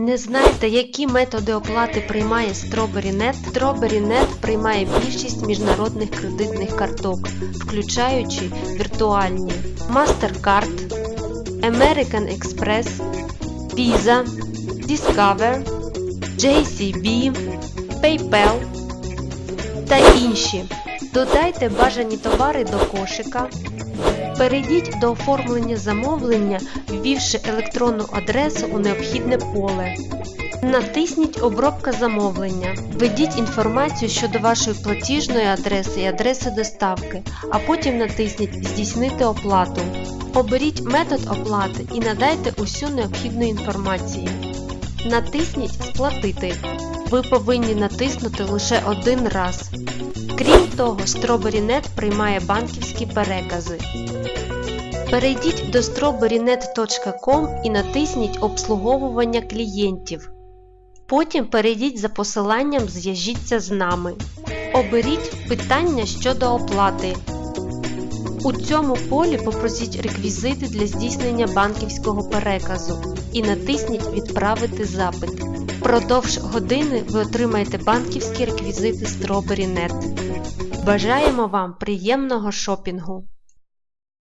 Не знаєте, які методи оплати приймає StrawberryNet? StrawberryNet приймає більшість міжнародних кредитних карток, включаючи віртуальні MasterCard, American Express, Visa, Discover, JCB, PayPal та інші. Додайте бажані товари до кошика. Перейдіть до оформлення замовлення, ввівши електронну адресу у необхідне поле. Натисніть Обробка замовлення. Введіть інформацію щодо вашої платіжної адреси і адреси доставки, а потім натисніть Здійснити оплату. Оберіть метод оплати і надайте усю необхідну інформацію. Натисніть Сплатити. Ви повинні натиснути лише один раз. Крім того, StrawberryNet приймає банківські перекази. Перейдіть до strawberrynet.com і натисніть Обслуговування клієнтів. Потім перейдіть за посиланням Зв'яжіться з нами. Оберіть питання щодо оплати. У цьому полі попросіть реквізити для здійснення банківського переказу і натисніть Відправити запит. Впродовж години ви отримаєте банківські реквізити StrawberryNet. Бажаємо вам приємного шопінгу!